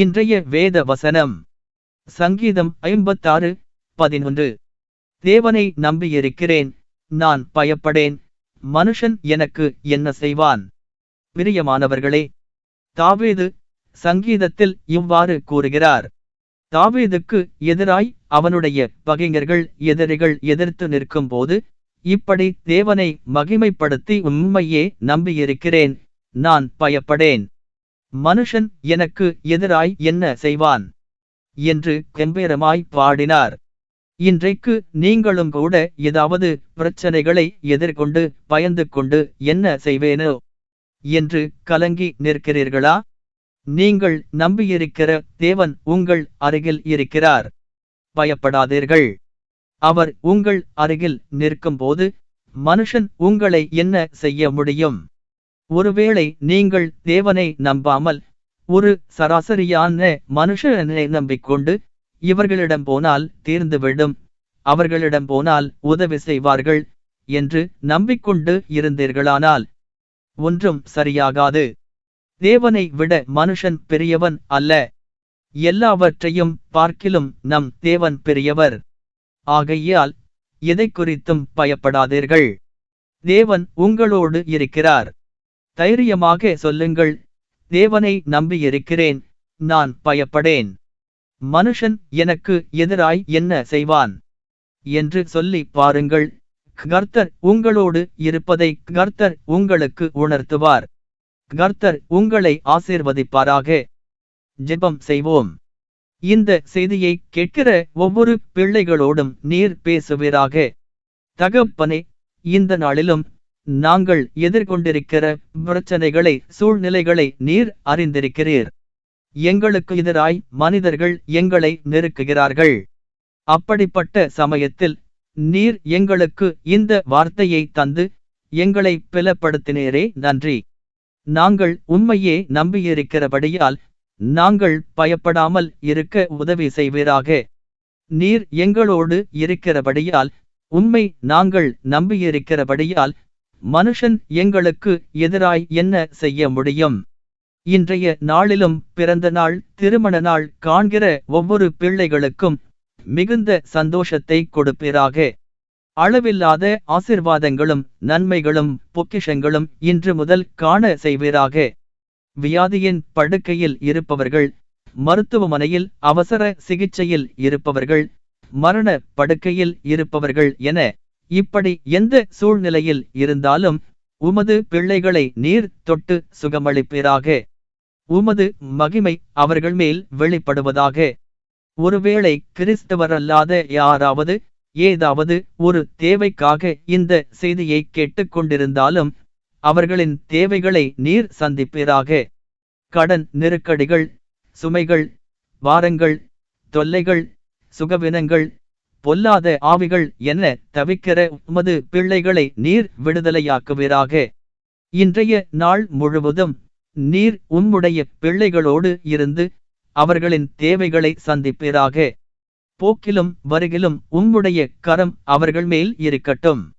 இன்றைய வேத வசனம். சங்கீதம் ஐம்பத்தாறு பதினொன்று. தேவனை நம்பியிருக்கிறேன் நான் பயப்படேன் மனுஷன் எனக்கு என்ன செய்வான்? பிரியமானவர்களே தாவீது சங்கீதத்தில் இவ்வாறு கூறுகிறார். தாவீதுக்கு எதிராய் அவனுடைய பகைஞர்கள் எதிரிகள் எதிர்த்து நிற்கும் போது இப்படி தேவனை மகிமைப்படுத்தி உண்மையே நம்பியிருக்கிறேன் நான் பயப்படேன். மனுஷன் எனக்கு எதிராய் என்ன செய்வான்? என்று கம்பீரமாய் பாடினார். இன்றைக்கு நீங்களும் கூட ஏதாவது பிரச்சனைகளை எதிர்கொண்டு பயந்து கொண்டு என்ன செய்வேனோ? என்று கலங்கி நிற்கிறீர்களா? நீங்கள் நம்பியிருக்கிற தேவன் உங்கள் அருகில் இருக்கிறார். பயப்படாதீர்கள். அவர் உங்கள் அருகில் நிற்கும்போது மனுஷன் உங்களை என்ன செய்ய முடியும்? ஒருவேளை நீங்கள் தேவனை நம்பாமல் ஒரு சராசரியான மனுஷனை நம்பிக்கொண்டு இவர்களிடம் போனால் தீர்ந்துவிடும். அவர்களிடம் போனால் உதவி செய்வார்கள் என்று நம்பிக்கொண்டு இருந்தீர்களானால் ஒன்றும் சரியாகாது. தேவனை விட மனுஷன் பெரியவன் அல்ல. எல்லாவற்றையும் பார்க்கிலும் நம் தேவன் பெரியவர். ஆகையால் எதை குறித்தும் பயப்படாதீர்கள். தேவன் உங்களோடு இருக்கிறார். தைரியமாக சொல்லுங்கள். தேவனை நம்பியிருக்கிறேன். நான் பயப்படேன். மனுஷன் எனக்கு எதிராய் என்ன செய்வான்? என்று சொல்லி பாருங்கள். கர்த்தர் உங்களோடு இருப்பதை கர்த்தர் உங்களுக்கு உணர்த்துவார். கர்த்தர் உங்களை ஆசீர்வதிப்பாராக. ஜெபம் செய்வோம். இந்த செய்தியை கேட்கிற ஒவ்வொரு பிள்ளைகளோடும் நீர் பேசுவீராக. தகப்பனே இந்த நாளிலும் நாங்கள் எதிர்கொண்டிருக்கிற பிரச்சனைகளை சூழ்நிலைகளை நீர் அறிந்திருக்கிறீர். எங்களுக்கு எதிராய் மனிதர்கள் எங்களை நெருக்குகிறார்கள். அப்படிப்பட்ட சமயத்தில் நீர் எங்களுக்கு இந்த வார்த்தையை தந்து எங்களை பிளப்படுத்தினேரே நன்றி. நாங்கள் உண்மையே நம்பியிருக்கிறபடியால் நாங்கள் பயப்படாமல் இருக்க உதவி செய்வீராக. நீர் எங்களோடு இருக்கிறபடியால் உண்மை நாங்கள் நம்பியிருக்கிறபடியால் மனுஷன் எங்களுக்கு எதிராய் என்ன செய்ய முடியும்? இன்றைய நாளிலும் பிறந்த நாள் திருமண நாள் காண்கிற ஒவ்வொரு பிள்ளைகளுக்கும் மிகுந்த சந்தோஷத்தை கொடுப்பீராக. அளவில்லாத ஆசிர்வாதங்களும் நன்மைகளும் பொக்கிஷங்களும் இன்று முதல் காண செய்வீராக. வியாதியின் படுக்கையில் இருப்பவர்கள் மருத்துவமனையில் அவசர சிகிச்சையில் இருப்பவர்கள் மரண படுக்கையில் இருப்பவர்கள் என இப்படி எந்த சூழ்நிலையில் இருந்தாலும் உமது பிள்ளைகளை நீர் தொட்டு சுகமளிப்பீராக. உமது மகிமை அவர்கள் மேல் வெளிப்படுவதாக. ஒருவேளை கிறிஸ்தவரல்லாத யாராவது ஏதாவது ஒரு தேவைக்காக இந்த செய்தியை கேட்டுக்கொண்டிருந்தாலும் அவர்களின் தேவைகளை நீர் சந்திப்பீராக. கடன் நெருக்கடிகள் சுமைகள் வாரங்கள் தொல்லைகள் சுகவினங்கள் பொல்லாத ஆவிகள் என்ன தவிக்கிற உமது பிள்ளைகளை நீர் விடுதலையாக்குவீராக. இன்றைய நாள் முழுவதும் நீர் உம்முடைய பிள்ளைகளோடு இருந்து அவர்களின் தேவைகளை சந்திப்பீராக. போக்கிலும் வருகிலும் உம்முடைய கரம் அவர்கள் மேல் இருக்கட்டும்.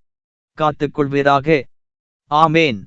காத்துக்கொள்வீராக. ஆமேன்.